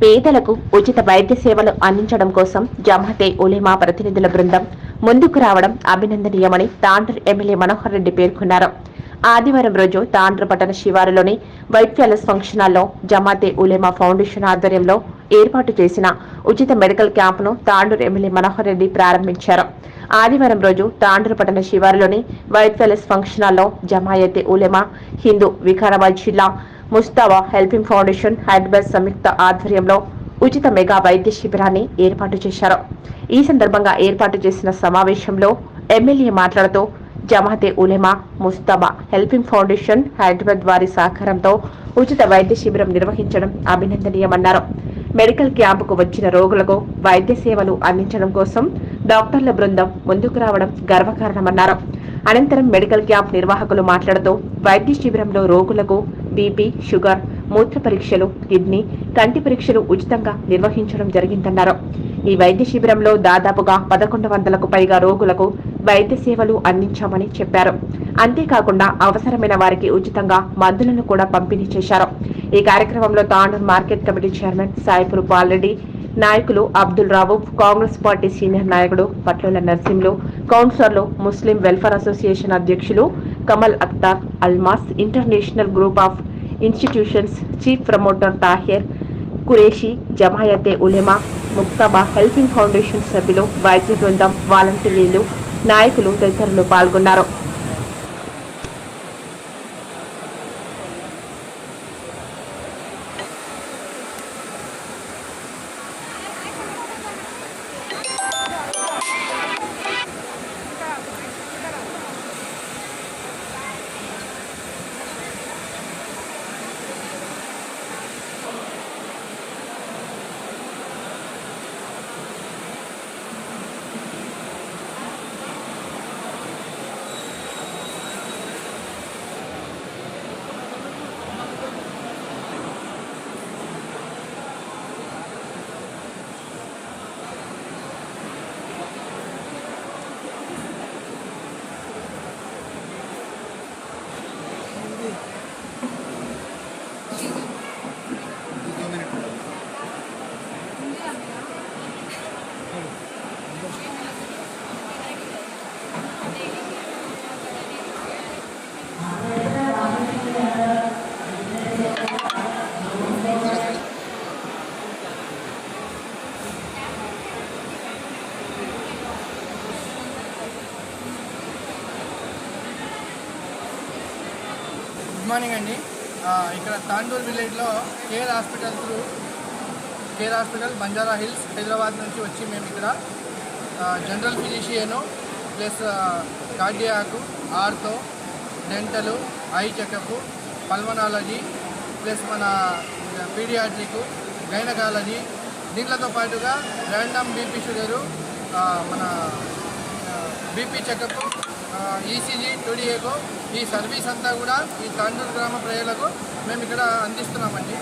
పేదలకు ఉచిత వైద్య సేవలు అందించడం కోసం జమాతే ఉలేమా ప్రతినిధుల బృందం ముందుకు రావడం అభినందనీయమని తాండ్రు ఎమ్మెల్యే మనోహర్ రెడ్డి పేర్కొన్నారు. ఆదివారం రోజు తాండ్రు పట్టణ శివారులోని వైట్ ప్యాలెస్ ఫంక్షన్ హాల్లో జమాతే ఉలేమా ఫౌండేషన్ ఆధ్వర్యంలో ఏర్పాటు చేసిన ఉచిత మెడికల్ క్యాంపును తాండూరు ఎమ్మెల్యే మనోహర్ రెడ్డి ప్రారంభించారు. ఆదివారం రోజు తాండూరు పట్టణ శివారులోని వైట్ ప్యాలెస్ ఫంక్షన్ హాల్లో జమాయతే ఉలెమా హిందూ వికారాబాద్ జిల్లా ముస్తావా హెల్పింగ్ ఫౌండేషన్ హైదరాబాద్ సంయుక్త ఆధ్వర్యంలో ఉచిత మెగా వైద్య శిబిరాన్ని ఏర్పాటు చేశారు. ఈ సందర్భంగా ఏర్పాటు చేసిన సమావేశంలో ఎమ్మెల్యే మాట్లాడుతూ జమాతే ఉలెమా ముస్తాబా హెల్పింగ్ ఫౌండేషన్ హైదరాబాద్ వారి సహకారంతో ఉచిత వైద్య శిబిరం నిర్వహించడం అభినందనీయమన్నారు. మెడికల్ క్యాంపుకు వచ్చిన రోగులకు వైద్య సేవలు అందించడం కోసం డాక్టర్ల బృందం ముందుకు రావడం గర్వకారణమన్నారు. అనంతరం మెడికల్ క్యాంప్ నిర్వాహకులు మాట్లాడుతూ వైద్య శిబిరంలో రోగులకు బీపీ షుగర్ మూత్ర పరీక్షలు కిడ్నీ కంటి పరీక్షలు ఉచితంగా నిర్వహించడం జరిగిందన్నారు. ఈ వైద్య శిబిరంలో దాదాపుగా పదకొండు వందలకు పైగా రోగులకు వైద్య సేవలు అందించామని చెప్పారు. అంతేకాకుండా అవసరమైన వారికి ఉచితంగా మందులను కూడా పంపిణీ చేశారు. ఈ కార్యక్రమంలో తాండూర్ మార్కెట్ కమిటీ చైర్మన్ సాయిపురు పాల్రెడ్డి నాయకులు Abdul Rao Congress party senior నాయకుడు పట్లోల నర్సింహులు కౌన్సిలర్లు ముస్లిం వెల్ఫేర్ అసోసియేషన్ అధ్యక్షులు Kamal Akhtar Almas international group of institutions chief promoter Tahir Qureshi Jamiat Ulema ముక్తబా హెల్పింగ్ ఫౌండేషన్ సభ్యులు వైద్య బృందం వాలంటీర్లు నాయకులు తదితరులు పాల్గొన్నారు మార్నింగ్ అండి. ఇక్కడ తాండూర్ విలేజ్లో care hospital through care hospital Banjara hills Hyderabad నుంచి వచ్చి మేము ఇక్కడ general physician plus cardiac ortho dental eye checkup pulmonology plus మన పీడియాట్రిక్ గైనకాలజీ దీంట్లతో పాటుగా ర్యాండమ్ బీపీ షుగరు మన BP checkup ECG two D echo ఈ సర్వీస్ అంతా కూడా ఈ తాండూరు గ్రామ ప్రజలకు మేము ఇక్కడ అందిస్తున్నామండి.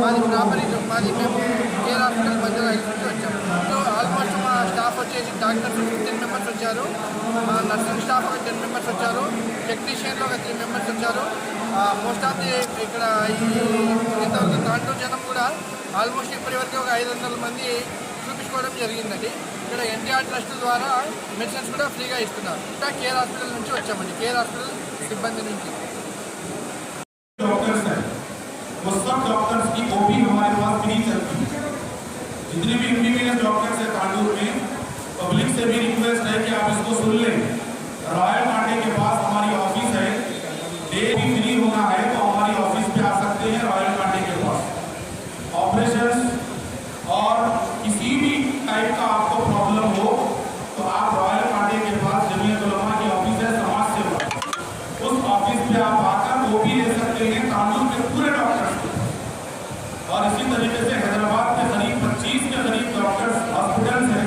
మాది ప్రాపర్ మాది మేము కేర్ హాస్పిటల్ మధ్యలో నుంచి వచ్చాము సో ఆల్మోస్ట్ మా స్టాఫ్ వచ్చేసి డాక్టర్స్ టెన్ మెంబర్స్ వచ్చారు. మా నర్సింగ్ స్టాఫ్ ఒక టెన్ మెంబర్స్ వచ్చారు. టెక్నీషియన్లో ఒక త్రీ మెంబర్స్ వచ్చారు. మోస్ట్ ఆఫ్ ది ఇక్కడ ఈ ఇంతవరకు తాండూరు జనం కూడా ఆల్మోస్ట్ ఇప్పటివరకు ఒక ఐదు వందల మంది చూపించుకోవడం జరిగిందండి. ఇక్కడ ఎన్టీఆర్ ట్రస్ట్ ద్వారా మెడిసిన్స్ కూడా ఫ్రీగా ఇస్తున్నారు ఇంకా కేర్ హాస్పిటల్ నుంచి వచ్చామండి కేర్ హాస్పిటల్ సిబ్బంది నుంచి डॉक्टर्स हैं वो सब डॉक्टर्स की ओपी हमारे पास फ्री चलती है जितने भी एमबीबीएस डॉक्टर्स हैं तांडूर में पब्लिक से भी रिक्वेस्ट है कि आप इसको सुन लें रॉयल कांटे के पास हमारी ऑफिस है डे भी फ्री होना है पे आप आकर वो भी ले सकते हैं, कानून के पूरे डॉक्टर्स और इसी तरीके से हैदराबाद के करीब 25 के करीब डॉक्टर्स हॉस्पिटल्स हैं।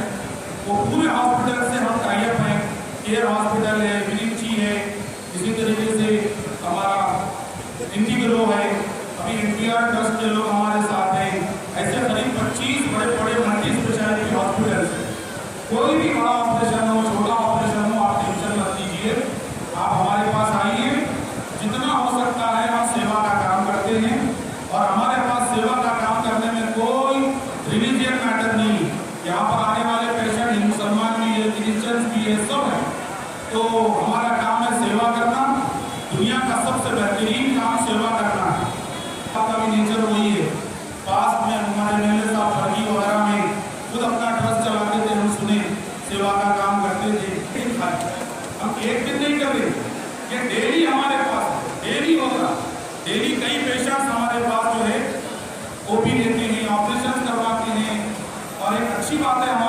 वो पूरे हॉस्पिटल से हम टाइप हैं। केयर हॉस्पिटल है विलिंची है, इसी तरीके से हमारा इंडिग्रो है। अभी एनटीआर ट्रस्ट के लोग हमारे साथ हैं। ऐसे करीब 25 बड़े बड़े मल्टी स्पेशलिटी हॉस्पिटल्स कोई भी बड़ा तो हमारा काम है सेवा करना, दुनिया का सबसे बेहतरीन काम सेवा करना। है पता भी नेचर वही है। पास में हमारे एम एल साहब फर्गी वगैरह में खुद अपना ट्रस्ट चलाते थे, हम सुने, सेवा का काम करते थे। हम एक दिन नहीं कर रहे ये डेली हमारे पास डेली होगा। डेली कई पेशेंट्स हमारे पास जो है, वो भी लेते हैं ऑपरेशन करवाते हैं। और एक अच्छी बात है हमारे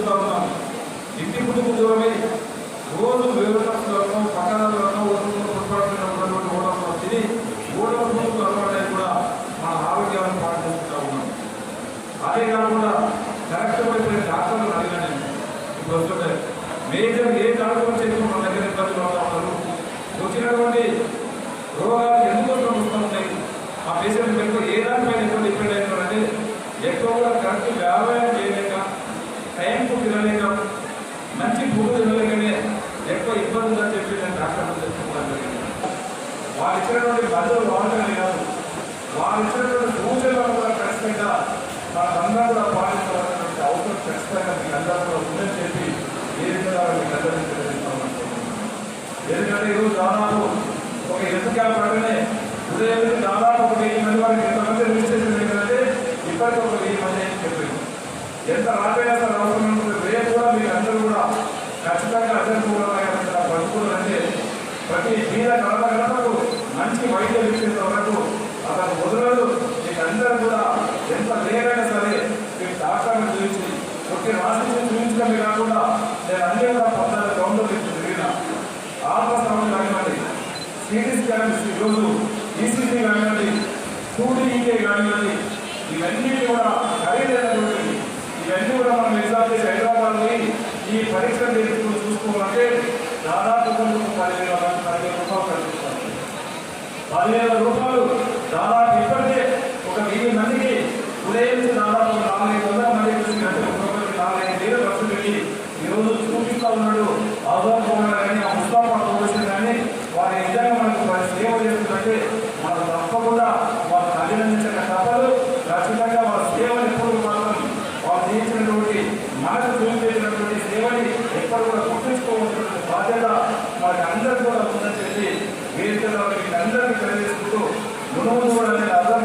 చూస్తూ రోజు వివరణలోనూ పట్టణాల్లోనూ ఊళ్ళో పుట్టిపడుతున్న ఉన్నటువంటి ఓడలను తిని ఓడల ముందుకు అలవాటై కూడా మన ఆరోగ్యాలను పాటు ఉన్నాం. అదే కాకుండా కరెక్ట్ అయిపోయిన డాక్టర్లు అడిగాను ఇప్పుడు మేజర్ ఏ డాక్టర్ చేసి మన దగ్గర ఇబ్బందులు పడుతూ ఉన్నారు వచ్చినటువంటి రోగాలు ఎందుకు వస్తూ ఉంటాయి ఆ పేషెంట్ ఏ దానిపైన ఎక్కువ డిపెండ్ అయినారంటే ఎక్కువ కరెక్ట్ వ్యాయామం మంచి ఫుడ్ ఎక్కువ ఇబ్బంది ఉందని చెప్పి నేను డాక్టర్ తెలుసుకోవడం వారు ఇచ్చినటువంటి బదులు వాడటమే కాదు. వారు ఇచ్చినటువంటి సూచనలు కూడా ఖచ్చితంగా వాళ్ళందరూ కూడా పాటించవలసినటువంటి అవసరం ఖచ్చితంగా మీకు అందరూ కూడా ఉందని చెప్పి ఏ విధంగా మీకు అందరినీ తెలియజేస్తామని ఎందుకంటే ఈరోజు దాదాపు ఒక ఎంతకాల పట్టనే ఉదయం దాదాపు ఒక వెయ్యి మంది వారికి ఎంతమంది రిజిస్ట్రేషన్ ఏంటంటే ఇప్పటికీ ఒక వెయ్యి మంది అని చెప్పింది ఎంత రాబోయే అవసరం రేపు కూడా మీరు అందరూ కూడా ఖచ్చితంగా అర్థం పడుకోవాలంటే ప్రతి మీద గడప గడపకు మంచి వైద్యం ఇచ్చేంత వరకు అతను మొదలదు మీకందరూ కూడా ఎంత లేరైనా సరే మీకు డాక్టర్ని చూపించి ఒకే రాష్ట్రం చూపించడమే కాకుండా నేను అన్ని కూడా పద్నాలుగు రౌండ్లు మీకు తిరిగిన. ఆల్ట్రాసౌండ్ కానివ్వండి సిటీ స్కాన్ ఈరోజు ఈసీజీ కానివ్వండి టూడీఈకే కానివ్వండి ఇవన్నీ కూడా ఖరీదైనటువంటి ఇవన్నీ కూడా మనం ఎగ్జామ్ చేసి ఈ పరీక్షలు చేసుకుని చూసుకోవాలంటే దాదాపు కొన్ని పదివేల పదివేల రూపాయలు ఖర్చుతారు పదివేల రూపాయలు దాదాపు ఇప్పటికే ఒక వెయ్యి మందికి ఉదయం దాదాపు నాలుగైదు వందల మంది వచ్చి అంటే నాలుగైదు వేలు ఖర్చు పెట్టి ఈరోజు చూపిస్తా ఉన్నాడు. అవసరం పోవడం కానీ ఆ ముస్తాఫా ఫౌండేషన్ కానీ వారి నిజంగా మనకు వారి సేవ చేస్తుందంటే మనం తప్పకుండా వారిని అభినందించక తప్పదు ఖచ్చితంగా వారి సేవలు ఎప్పుడు మాత్రం వారు చేసినటువంటి మనకు చూపించినటువంటి సేవని ఎప్పుడు కూడా గుర్తుంచుకోవాల్సినటువంటి బాధ్యత మనకి అందరికీ కూడా ఉందని చెప్పి వేదిక మీకు అందరికీ తెలియజేసుకుంటూ మునుముందు కూడా నేను అర్థం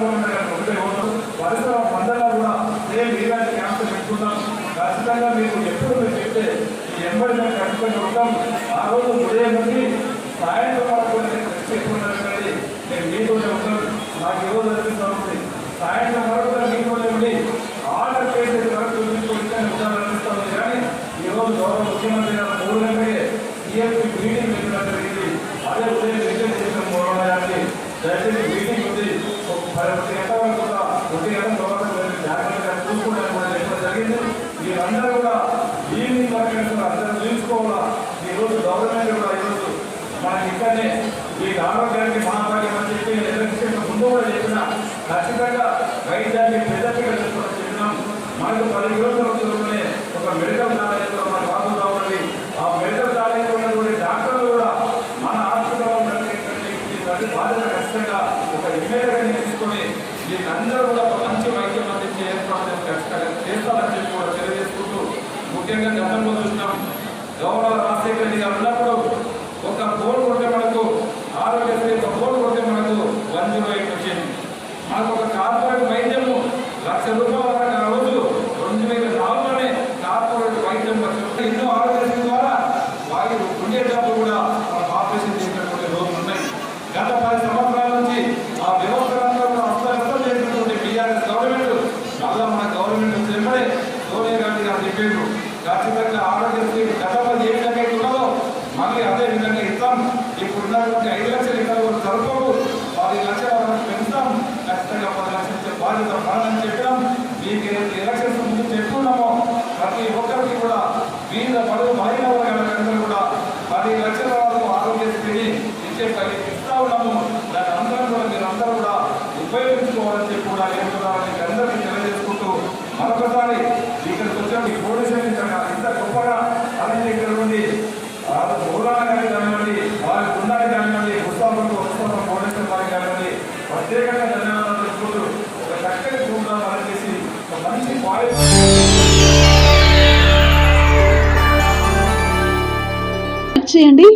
ఒకటే ఉండదు పరిసర మండలా కూడా సేమ్ ఇలాంటి క్యాంప్ పెట్టుకుంటాం ఖచ్చితంగా మీకు ఎప్పుడు మీరు చెప్తే ఈ ఎంబడి మేము ఖచ్చితంగా ఉంటాం ఆ రోజు ఉదయం నుండి సాయంత్రం వరకు కూడా నేను ఖర్చు ఎక్కువ ఉండాలి నేను మీతోనే ఉంటాను నాకు ఈ రోజు అనిపిస్తూ ఉంది సాయంత్రం వరకు కూడా మీతోనే ఉండి ఆర్డర్ చేసేది వరకు చూపించుకుంటే ఉండాలనిపిస్తూ ఉంది కానీ ఈ రోజు గౌరవ ముఖ్యమంత్రి గారు మూడు గంటలకే సిఎంపీ మీటింగ్ పెట్టడం జరిగింది అదే ఉదయం రిటర్న్ చేసిన మూడు గారికి దయచేసి మీటింగ్ ఉంది ఒక పది ఒంటి గంట వరకు కూడా ఒంటి గంట తర్వాత మీరు జాగ్రత్తగా చూసుకోవడానికి కూడా చెప్పడం జరిగింది మీరందరూ కూడా ఈవినింగ్ వరకు అందరూ చూసుకోవాలా? ఈరోజు రోజు గవర్నమెంట్ కూడా ఈరోజు మనకి ఇక్కడనే ఈ ఆరోగ్యానికి మహాభాగ్యం అని చెప్పి ఎలక్షన్ ముందు కూడా చెప్పిన ఖచ్చితంగా వైద్యాన్ని పెద్ద చెప్పినాం. మనకు పది రోజుల ఒక మెడికల్ కాలేజ్ కూడా మనకు రాబోతా ఉన్నది ఆ మెడికల్ కాలేజ్ ఉన్నటువంటి డాక్టర్లు కూడా మన హాస్పిటల్లో ఉన్నటువంటి ఈ ప్రతి బాధ్యత ఖచ్చితంగా ఒక ఎమ్మెల్యేగా తీసుకొని వీళ్ళందరూ కూడా ఒక మంచి వైద్యం అందించే ఏర్పాటు ఖచ్చితంగా చేస్తారని చెప్పి కూడా తెలియజేసుకుంటూ ముఖ్యంగా గతంలో చూసినాం గౌరవ రాజశేఖర రెడ్డి గారు ఉన్నప్పుడు ఒక ఫోన్ కొడితే మనకు ఆరోగ్యశ్రీ ఒక ఫోన్ కొడితే మనకు వన్ జీరో ఎయిట్ వచ్చింది. మనకు ఒక కార్పొరేట్ వైద్యము లక్ష రూపాయల వరకు ఆ రోజు రెండు వేల నాలుగులోనే కార్పొరేట్ వైద్యం ఎన్నో ఆరోగ్యశ్రీ ద్వారా వారి గుండె జబ్బు కూడా మనకు ఆపరేషన్ చేసినటువంటి రోజులు ఉన్నాయి. గత పది సంవత్సరాల నుంచి ఆ వ్యవస్థ కూడా అస్తవ్యస్తం చేసినటువంటి బీఆర్ఎస్ గవర్నమెంట్ మళ్ళా మన గవర్నమెంట్ వెంబడే సోనియా గాంధీ గారు చెప్పారు ఖచ్చితంగా ఆరోగ్యశ్రీ Gracias.